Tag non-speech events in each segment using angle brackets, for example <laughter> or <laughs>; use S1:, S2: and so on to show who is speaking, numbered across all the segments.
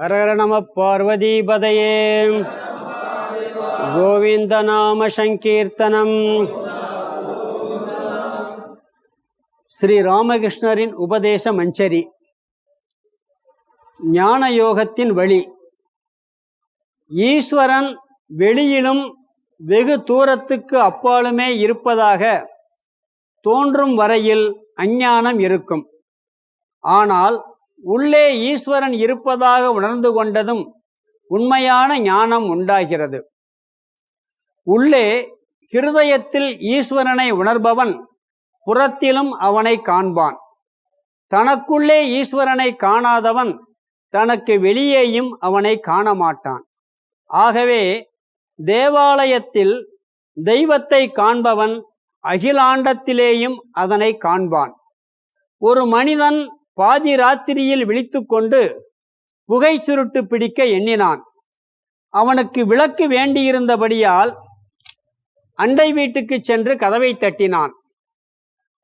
S1: ஹரஹர நம பார்வதிபதையே கோவிந்த நாம சங்கீர்த்தனம் ஸ்ரீ ராமகிருஷ்ணரின் உபதேச மஞ்சரி ஞான யோகத்தின் வழி. ஈஸ்வரன் வெளியிலும் வெகு தூரத்துக்கு அப்பாலுமே இருப்பதாக தோன்றும் வரையில் அஞ்ஞானம் இருக்கும். ஆனால் உள்ளே ஈஸ்வரன் இருப்பதாக உணர்ந்து கொண்டதும் உண்மையான ஞானம் உண்டாகிறது. உள்ளே ஹிருதயத்தில் ஈஸ்வரனை உணர்பவன் புறத்திலும் அவனை காண்பான். தனக்குள்ளே ஈஸ்வரனை காணாதவன் தனக்கு வெளியேயும் அவனை காண மாட்டான் ஆகவே தேவாலயத்தில் தெய்வத்தை காண்பவன் அகிலாண்டத்திலேயும் அதனை காண்பான். ஒரு மனிதன் பாதி ராத்திரியில் விழித்துக்கொண்டு புகை சுருட்டு பிடிக்க எண்ணினான். அவனுக்கு விளக்கு வேண்டியிருந்தபடியால் அண்டை வீட்டுக்கு சென்று கதவை தட்டினான்.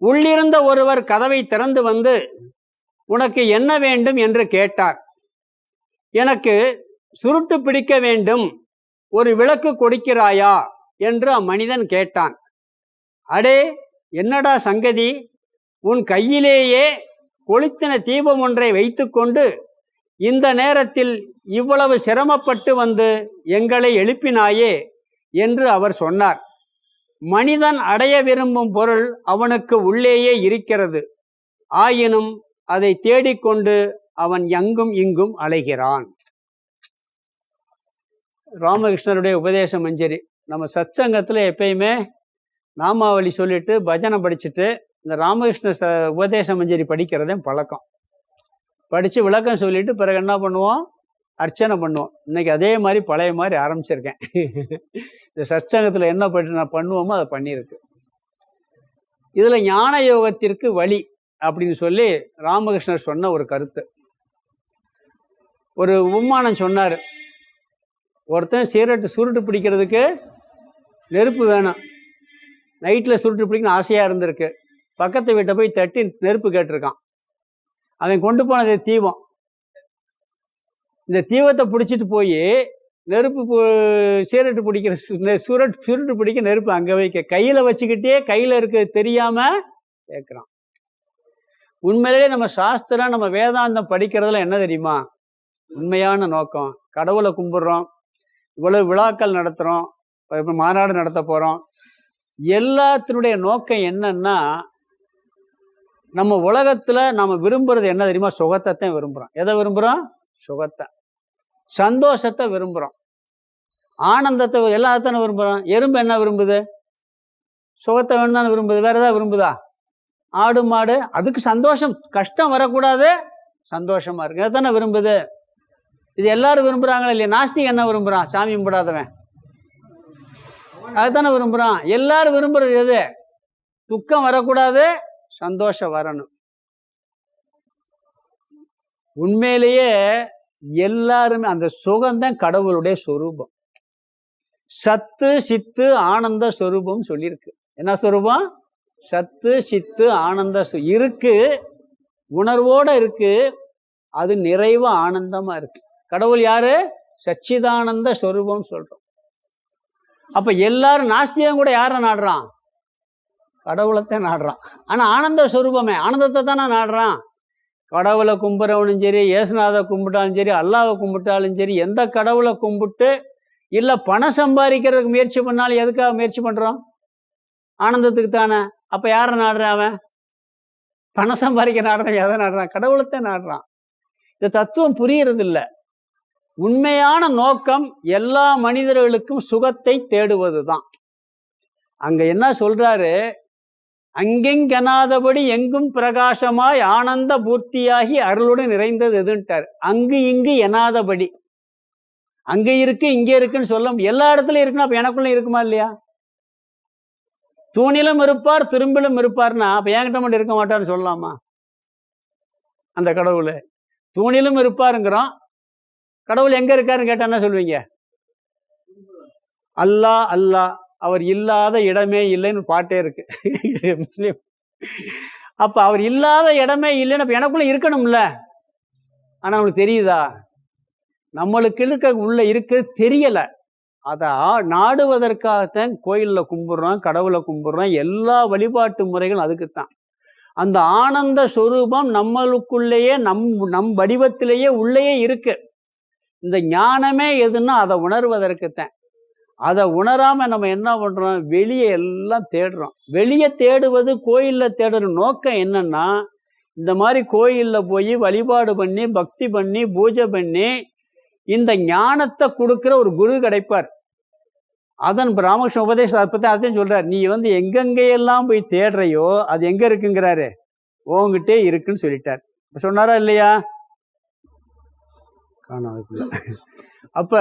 S1: உள்ளிருந்த ஒருவர் கதவை திறந்து வந்து உனக்கு என்ன வேண்டும்? என்று கேட்டார். எனக்கு சுருட்டு பிடிக்க வேண்டும். ஒரு விளக்கு கொடுக்கிறாயா? என்று அம்மனிதன் கேட்டான். அடே என்னடா சங்கதி? உன் கையிலேயே கொளுத்தின தீபம் ஒன்றை வைத்துக்கொண்டு இந்த நேரத்தில் இவ்வளவு சிரமப்பட்டு வந்து எங்களை எழுப்பினாயே என்று அவர் சொன்னார். மனிதன் அடைய விரும்பும் பொருள் அவனுக்கு உள்ளேயே இருக்கிறது. ஆயினும் அதை தேடிக்கொண்டு அவன் எங்கும் இங்கும் அலைகிறான். ராமகிருஷ்ணருடைய உபதேச மஞ்சரி. நம்ம சத்சங்கத்தில் எப்பயுமே நாமாவளி சொல்லிட்டு பஜனை படிச்சுட்டு இந்த ராமகிருஷ்ண ச உபதேச மஞ்சரி படிக்கிறதே பழக்கம். படித்து விளக்கம் சொல்லிட்டு பிறகு என்ன பண்ணுவோம்? அர்ச்சனை பண்ணுவோம். இன்னைக்கு அதே மாதிரி பழைய மாதிரி ஆரம்பிச்சிருக்கேன். <laughs> இந்த சத்சங்கத்தில் என்ன பண்ணி நான் பண்ணுவோமோ அதை பண்ணியிருக்கு. இதில் ஞான யோகத்திற்கு வழி அப்படின்னு சொல்லி ராமகிருஷ்ணர் சொன்ன ஒரு கருத்து. ஒரு உமானம் சொன்னார். ஒருத்தன் சீரட்டு சுருட்டு பிடிக்கிறதுக்கு நெருப்பு வேணும். நைட்டில் சுருட்டு பிடிக்கணும் ஆசையாக இருந்திருக்கு. பக்கத்து வீட்டை போய் தட்டி நெருப்பு கேட்டிருக்கான். அவன் கொண்டு போனது தீபம். இந்த தீபத்தை பிடிச்சிட்டு போய் நெருப்பு சீரட்டு பிடிக்கிற சுரட் சுருட்டு பிடிக்க நெருப்பு அங்கே வைக்க கையில் வச்சுக்கிட்டே கையில் இருக்க தெரியாமல் கேட்குறான் உண்மையிலேயே நம்ம சாஸ்திரம் நம்ம வேதாந்தம் படிக்கிறதுல என்ன தெரியுமா? உண்மையான நோக்கம். கடவுளை கும்பிட்றோம். இவ்வளவு விழாக்கள் நடத்துகிறோம் இப்போ மாநாடு நடத்த போகிறோம் எல்லாத்தினுடைய நோக்கம் என்னன்னா நம்ம உலகத்தில் நம்ம விரும்புறது என்ன தெரியுமா? சுகத்தை தான் விரும்புகிறோம் எதை விரும்புகிறோம் சுகத்தை. சந்தோஷத்தை விரும்புகிறோம் ஆனந்தத்தை எல்லாத்தானே விரும்புகிறோம் எறும்பு என்ன விரும்புது? சுகத்தை வேணும் தானே விரும்புது. வேறு எதாவது விரும்புதா? ஆடு மாடு அதுக்கு சந்தோஷம். கஷ்டம் வரக்கூடாது. சந்தோஷமாக இருக்கு தானே விரும்புது? இது எல்லாரும் விரும்புகிறாங்களா இல்லையா? நாஸ்திக் என்ன விரும்புகிறான் சாமி கும்பிடாதவன். அதுதானே விரும்புகிறான் எல்லாரும் விரும்புகிறது எது? துக்கம் வரக்கூடாது. சந்தோஷம் வரணும். உண்மையிலேயே எல்லாருமே அந்த சுகம்தான் கடவுளுடைய சொரூபம். சத்து சித்து ஆனந்த சொரூபம் சொல்லியிருக்கு. என்ன சொரூபம்? சத்து சித்து ஆனந்த இருக்கு. உணர்வோட இருக்கு. அது நிறைவா ஆனந்தமா இருக்கு. கடவுள் யாரு? சச்சிதானந்த ஸ்வரூபம் சொல்றோம். அப்ப எல்லாரும் நாஸ்திகம் கூட யாரை நாடுறான்? கடவுளைத்தான் நாடுறான். ஆனால் ஆனந்த சொரூபமே ஆனந்தத்தை தானே நாடுறான். கடவுளை கும்பிட்றவனும் சரி ஏசுநாதை கும்பிட்டாலும் சரி அல்லாவை கும்பிட்டாலும் சரி எந்த கடவுளை கும்பிட்டு இல்லை பணம் சம்பாதிக்கிறதுக்கு முயற்சி பண்ணாலும் எதுக்காக முயற்சி பண்ணுறோம் ஆனந்தத்துக்கு தானே. அப்போ யாரை நாடுறான் அவன்? பணம் சம்பாதிக்க நாடுறான் எதை நாடுறான்? கடவுளத்தை நாடுறான். இந்த தத்துவம் புரியறது உண்மையான நோக்கம் எல்லா மனிதர்களுக்கும் சுகத்தை தேடுவது தான் அங்கே என்ன சொல்கிறாரு அங்கெங்கெனாதபடி எங்கும் பிரகாசமாய் ஆனந்த பூர்த்தியாகி அருளுடன் நிறைந்தது எதுன்ட்டார். அங்கு இங்கு எனாதபடி. அங்கே இருக்கு இங்கே இருக்குன்னு சொல்ல எல்லா இடத்துலையும் இருக்குன்னா அப்ப எனக்குள்ள இருக்குமா இல்லையா? தூணிலும் இருப்பார் திரும்பிலும் இருப்பார்னா அப்ப என்கிட்ட மட்டும் இருக்க மாட்டார்னு சொல்லலாமா? அந்த கடவுள். தூணிலும் இருப்பாருங்கிறோம். கடவுள் எங்க இருக்காருன்னு கேட்டா என்ன சொல்லுவீங்க அல்லா அல்லாஹ். அவர் இல்லாத இடமே இல்லைன்னு பாட்டே இருக்கு. <laughs> முஸ்லீம். அப்போ அவர் இல்லாத இடமே இல்லைன்னு அப்போ எனக்குள்ள இருக்கணும்ல? ஆனால் அவனுக்கு தெரியுதா? நம்மளுக்கு இருக்க உள்ள இருக்க தெரியலை. அதை நாடுவதற்காகத்தான் கோயிலில் கும்பிட்றோம் கடவுளை கும்பிட்றோம் எல்லா வழிபாட்டு முறைகளும் அதுக்குத்தான். அந்த ஆனந்த ஸ்வரூபம் நம்மளுக்குள்ளேயே நம் நம் வடிவத்திலேயே உள்ளேயே இருக்கு. இந்த ஞானமே எதுன்னா அதை உணர்வதற்குத்தான். அதை உணராமல் நம்ம என்ன பண்ணுறோம் வெளியே எல்லாம் தேடுறோம். வெளியே தேடுவது கோயிலில் தேடுற நோக்கம் என்னென்னா இந்த மாதிரி கோயிலில் போய் வழிபாடு பண்ணி பக்தி பண்ணி பூஜை பண்ணி இந்த ஞானத்தை கொடுக்குற ஒரு குரு கிடைப்பார். அதன் ராமகிருஷ்ண உபதேச அதை அதையும் சொல்கிறார் நீ வந்து எங்கெங்கெல்லாம் போய் தேடுறையோ அது எங்கே இருக்குங்கிறாரு? உங்ககிட்டே இருக்குன்னு சொல்லிட்டார். இப்போ சொன்னாரா இல்லையா? காணாது அப்போ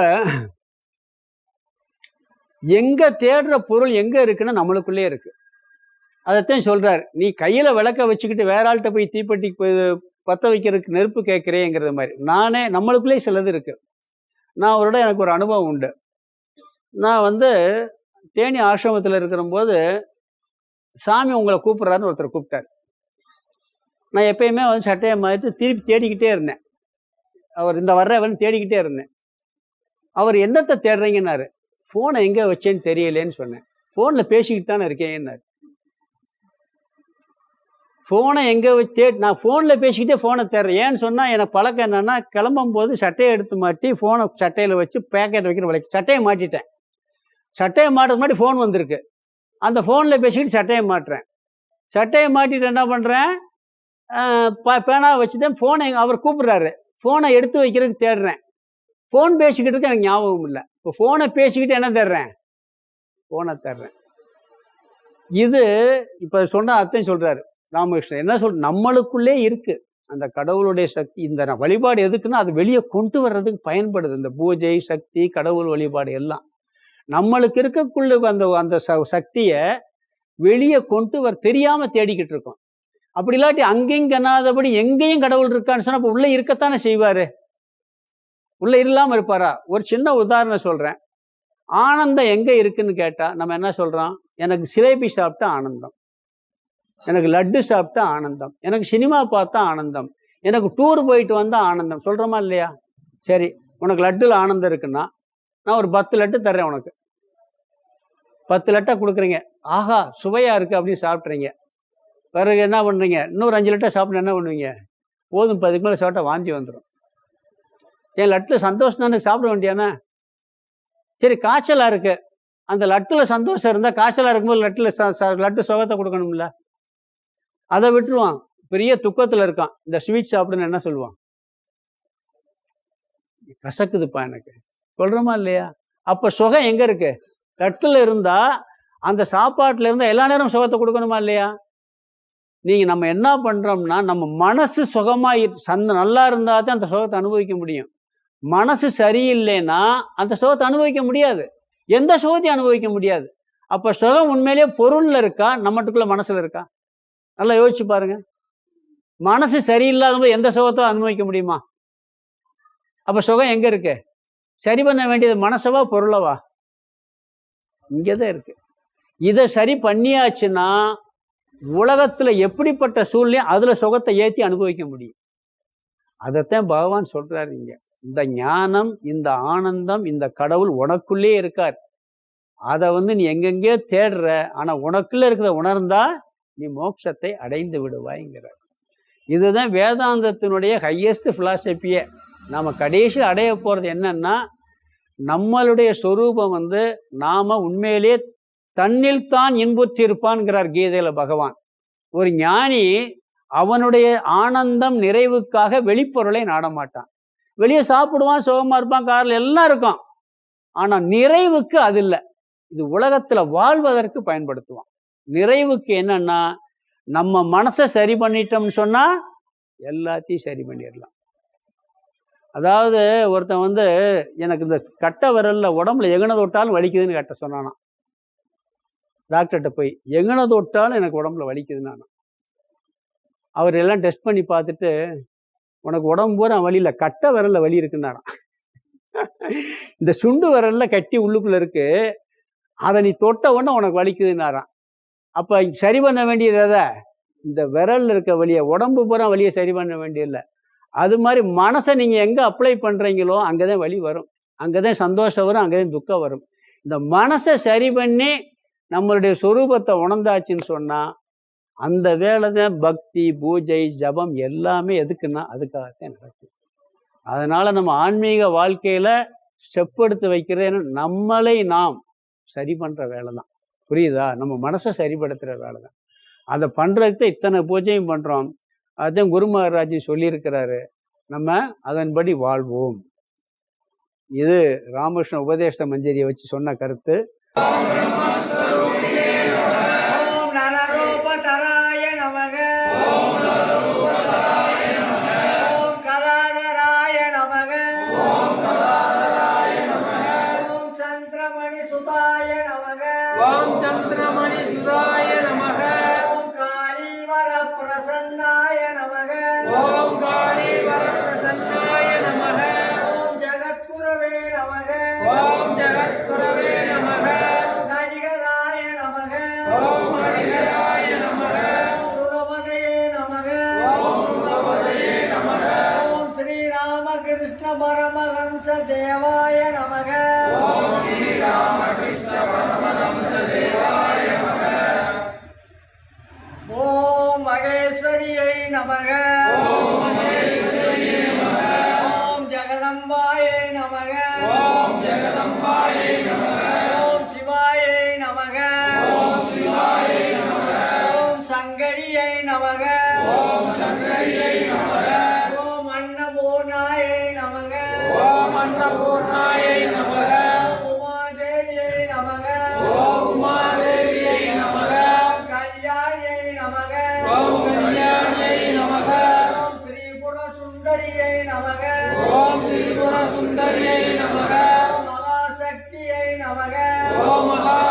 S1: எங்கே தேடுற பொருள் எங்கே இருக்குன்னா நம்மளுக்குள்ளே இருக்குது அதைத்தான் சொல்கிறார் நீ கையில் விளக்க வச்சுக்கிட்டு வேற ஆள்கிட்ட போய் தீப்பெட்டி போய் பற்ற வைக்கிறதுக்கு நெருப்பு கேட்குறேங்கிறது மாதிரி. நானே நம்மளுக்குள்ளே சிலது இருக்குது நான் ஒரு இடம் எனக்கு ஒரு அனுபவம் உண்டு. நான் வந்து தேனி ஆசிரமத்தில் இருக்கிறபோது சாமி உங்களை கூப்பிட்றாருன்னு ஒருத்தர் கூப்பிட்டார். நான் எப்பயுமே வந்து சட்டையை மாற்றிட்டு திருப்பி தேடிக்கிட்டே இருந்தேன். அவர் இந்த வர்றவன் தேடிக்கிட்டே இருந்தேன். அவர் என்னத்தை தேடுறீங்கன்னாரு? ஃபோனை எங்கே வச்சேன்னு தெரியலேன்னு சொன்னேன். ஃபோனில் பேசிக்கிட்டு தானே இருக்கேன்னாரு ஃபோனை எங்கே வச்சு தே நான் ஃபோனில் பேசிக்கிட்டே ஃபோனை தேடுறேன். ஏன்னு சொன்னால் எனக்கு பழக்கம் என்னென்னா கிளம்பும் போது சட்டையை எடுத்து மாட்டி ஃபோனை சட்டையில் வச்சு பேக்கெட் வைக்கிற வழக்கு சட்டையை மாட்டிட்டேன். சட்டையை மாட்டுறது முன்னாடி ஃபோன் வந்திருக்கு. அந்த ஃபோனில் பேசிக்கிட்டு சட்டையை மாட்டுறேன். சட்டையை மாட்டிட்டு என்ன பண்ணுறேன் பேனாவை வச்சுட்டேன் ஃபோனை அவர் கூப்பிட்றாரு. ஃபோனை எடுத்து வைக்கிறதுக்கு தேடுறேன். ஃபோன் பேசிக்கிட்டு இருக்க எனக்கு ஞாபகம் இல்லை. இப்போ ஃபோனை பேசிக்கிட்டு என்ன தர்றேன் ஃபோனை தர்றேன் இது இப்போ சொன்ன அத்தையும் சொல்கிறாரு ராமகிருஷ்ணன் என்ன சொல் நம்மளுக்குள்ளே இருக்குது அந்த கடவுளுடைய சக்தி இந்த வழிபாடு எதுக்குன்னா அது வெளியே கொண்டு வர்றதுக்கு பயன்படுது. இந்த பூஜை சக்தி கடவுள் வழிபாடு எல்லாம். நம்மளுக்கு இருக்கக்குள்ள அந்த அந்த ச- சக்தியை வெளியே கொண்டு வர தெரியாமல் தேடிக்கிட்டு இருக்கோம். அப்படி இல்லாட்டி அங்கேயும் கண்ணாதபடி எங்கேயும் கடவுள் இருக்கான்னு சொன்னால் அப்போ உள்ளே இருக்கத்தானே செய்வார்? உள்ளே இல்லாமல் இருப்பாரா? ஒரு சின்ன உதாரணம் சொல்கிறேன் ஆனந்தம் எங்கே இருக்குன்னு கேட்டால் நம்ம என்ன சொல்கிறோம் எனக்கு சிலேபி சாப்பிட்டா ஆனந்தம். எனக்கு லட்டு சாப்பிட்டா ஆனந்தம். எனக்கு சினிமா பார்த்தா ஆனந்தம். எனக்கு டூர் போயிட்டு வந்தால் ஆனந்தம். சொல்கிறோமா இல்லையா? சரி உனக்கு லட்டில் ஆனந்தம் இருக்குன்னா நான் ஒரு பத்து லட்டு தர்றேன் உனக்கு. பத்து லட்டாக கொடுக்குறீங்க. ஆஹா சுவையாக இருக்கு அப்படின்னு சாப்பிட்றீங்க. பிறகு என்ன பண்ணுறீங்க இன்னொரு அஞ்சு லட்டாக சாப்பிட்ணும் என்ன பண்ணுவீங்க? போதும் பதுக்கு மேலே சாப்பிட்டா வாந்தி வந்துடும் என் லட்டில் சந்தோஷம் தானே சாப்பிட வேண்டியானே? சரி காய்ச்சலாக இருக்கு. அந்த லட்டில் சந்தோஷம் இருந்தால் காய்ச்சலாக இருக்கும்போது லட்டில் ச ச- லட்டு சுகத்தை கொடுக்கணும்ல. அதை விட்டுருவான். பெரிய துக்கத்தில் இருக்கான். இந்த ஸ்வீட் சாப்பிடுன்னு என்ன சொல்லுவான்? கசக்குதுப்பா எனக்கு. சொல்கிறோமா இல்லையா? அப்போ சுகம் எங்கே இருக்கு? லட்டில் இருந்தால் அந்த சாப்பாட்டில் இருந்தால் எல்லா நேரம் சுகத்தை கொடுக்கணுமா இல்லையா? நீங்கள் நம்ம என்ன பண்ணுறோம்னா நம்ம மனசு சுகமாக சந்த நல்லா இருந்தால் தான் அந்த சுகத்தை அனுபவிக்க முடியும். மனசு சரியில்லைன்னா அந்த சுகத்தை அனுபவிக்க முடியாது. எந்த சுகத்தையும் அனுபவிக்க முடியாது. அப்போ சுகம் உண்மையிலேயே பொருளில் இருக்கா? நம்மட்டுக்குள்ள மனசில் இருக்கா? நல்லா யோசிச்சு பாருங்க. மனசு சரியில்லாத போது எந்த சுகத்தை அனுபவிக்க முடியுமா? அப்போ சுகம் எங்கே இருக்கு? சரி பண்ண வேண்டியது மனசவா பொருளவா? இங்கே தான் இருக்கு. இதை சரி பண்ணியாச்சுன்னா உலகத்தில் எப்படிப்பட்ட சூழ்நிலையும் அதில் சுகத்தை ஏற்றி அனுபவிக்க முடியும். அதைத்தான் பகவான் சொல்கிறாரு இங்கே. இந்த ஞானம் இந்த ஆனந்தம் இந்த கடவுள் உனக்குள்ளே இருக்கார். அதை வந்து நீ எங்கெங்கேயோ தேடுற ஆனால் உனக்குள்ளே இருக்கிறத உணர்ந்தா நீ மோட்சத்தை அடைந்து விடுவாய்ங்கிறார் இதுதான் வேதாந்தத்தினுடைய ஹையஸ்ட் பிலாசபியே நாம் கடைசியில் அடைய போகிறது என்னன்னா நம்மளுடைய சொரூபம் வந்து நாம் உண்மையிலேயே தன்னில் தான் இன்புற்றிருப்பான்கிறார் கீதையில் பகவான். ஒரு ஞானி அவனுடைய ஆனந்தம் நிறைவுக்காக வெளிப்பொருளை நாடமாட்டான். வெளியே சாப்பிடுவான் சுகமாக இருப்பான் காரில் எல்லாம் இருக்கும். ஆனால் நிறைவுக்கு அது இல்லை. இது உலகத்தில் வாழ்வதற்கு பயன்படுத்துவான். நிறைவுக்கு என்னன்னா நம்ம மனசை சரி பண்ணிட்டோம்னு சொன்னால் எல்லாத்தையும் சரி பண்ணிடலாம். அதாவது ஒருத்தன் வந்து எனக்கு இந்த கட்டை விரலில் உடம்புல எங்கன தொட்டாலும் வலிக்குதுன்னு கட்ட சொன்னானா. டாக்டர்கிட்ட போய் எங்கன தொட்டாலும் எனக்கு உடம்புல வலிக்குதுன்னு அவர் எல்லாம் டெஸ்ட் பண்ணி பார்த்துட்டு உனக்கு உடம்பு பூரா வலி இல்லை கட்டை விரல்ல வலி இருக்குன்னாராம். இந்த சுண்டு விரல்ல கட்டி உள்ளுக்குள்ளே இருக்கு அதை நீ தொட்ட உடனே உனக்கு வலிக்குதுன்னாராம். அப்போ சரி பண்ண வேண்டியது எதை? இந்த விரலில் இருக்க வழியை உடம்பு பூரா வழியை சரி பண்ண வேண்டியதில்லை. அது மாதிரி மனசை நீங்கள் எங்கே அப்ளை பண்ணுறீங்களோ அங்கே தான் வழி வரும். அங்கே தான் சந்தோஷம் வரும் அங்கே தான் துக்கம் வரும். இந்த மனசை சரி பண்ணி நம்மளுடைய சொரூபத்தை உணர்ந்தாச்சுன்னு சொன்னால் அந்த வேலை தான் பக்தி பூஜை ஜபம் எல்லாமே எதுக்குன்னா அதுக்காகத்தான் நடக்கும். அதனால் நம்ம ஆன்மீக வாழ்க்கையில் ஸ்டெப் எடுத்து வைக்கிறது நம்மளை நாம் சரி பண்ணுற வேலை தான் புரியுதா? நம்ம மனசை சரிப்படுத்துகிற வேலை தான் அதை பண்ணுறதுக்கு தான் இத்தனை பூஜையும் பண்ணுறோம் அதுதான் குரு மகாராஜி சொல்லியிருக்கிறாரு. நம்ம அதன்படி வாழ்வோம். இது ராமகிருஷ்ண உபதேச மஞ்சரியை வச்சு சொன்ன கருத்து.
S2: ஸ்ரீராமகிருஷ்ண பரமஹம்ச தேவாய நமக
S3: ஓம்
S2: மகேஸ்வரியை நமக
S3: ஓம்
S2: ஜெகதம்பாயை நமக
S3: ஓம் ஜெகதம்பாயை நமக
S2: ஓம் சிவாயை நமக
S3: ஓம் சிவாயை நமக
S2: ஓம் சங்கரியை நமக
S3: ஓம் சங்கரியை நமக
S2: அன்னபூர்ணாயை நமக.
S3: ஓம் அன்னபூர்ணாயை நமக.
S2: உமாதேவியை நமக.
S3: ஓம் உமாதேவியை நமக.
S2: கல்யாணியை நமக.
S3: ஓம் கல்யாணியை நமக.
S2: ஓம் திரிபுர சுந்தரியை நமக.
S3: ஓம் திரிபுர சுந்தரியை நமக
S2: மகாசக்தியை நமக.
S3: ஓம் மகாசக்தியை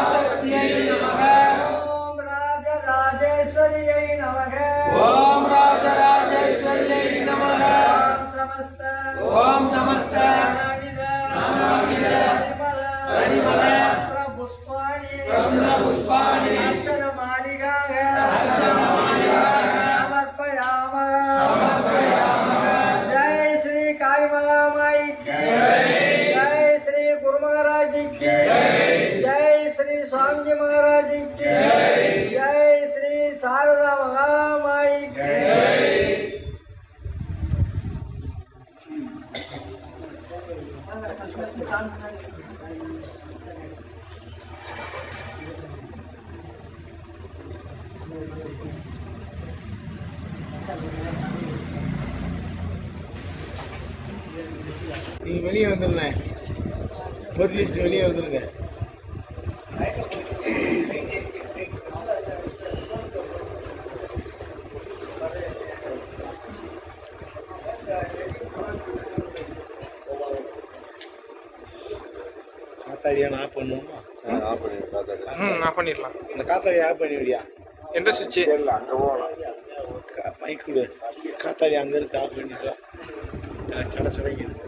S2: மகாராஜ் கி ஜெய் ஸ்ரீ சுவாமிஜி மகாராஜ் கி ஜெய் ஸ்ரீ சாரதா மகாமாயி கி
S4: நீங்க வெளியே வந்துருங்க லிஸ்ட் வெளியே வந்துருங்க. காத்தாடியா நான் ஆஃப் பண்ணுவோமா?
S5: ம் நான் பண்ணிடலாம்.
S4: இந்த காத்தாடி ஆஃப் பண்ணி விடியா
S5: எந்த சுவிட்சு?
S4: அங்கே போகலாம். மைக் கொடு. காத்தாடி அங்கே இருக்கு ஆஃப் பண்ணிட்டு வா. எனக்கு சட சடைக்குது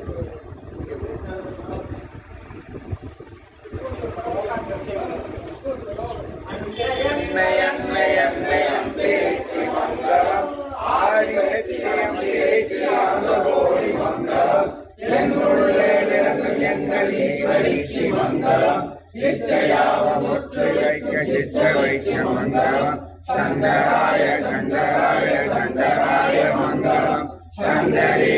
S4: எண்ணெய் எண்ணெய் எண்ணெய் அம்பிகைக்கு மங்களம் ஆதி சக்தி அம்பிகைக்கு ஆனந்தோடி மங்களம். என்னுள்ளே விளங்கும் எங்கள் ஈஸ்வரிக்கு மங்களம். நிச்சயாவ முற்று வைக்க சிச்ச வைக்க மங்களம். சங்கராய சங்கராய சங்கராய மங்களம். சங்கரி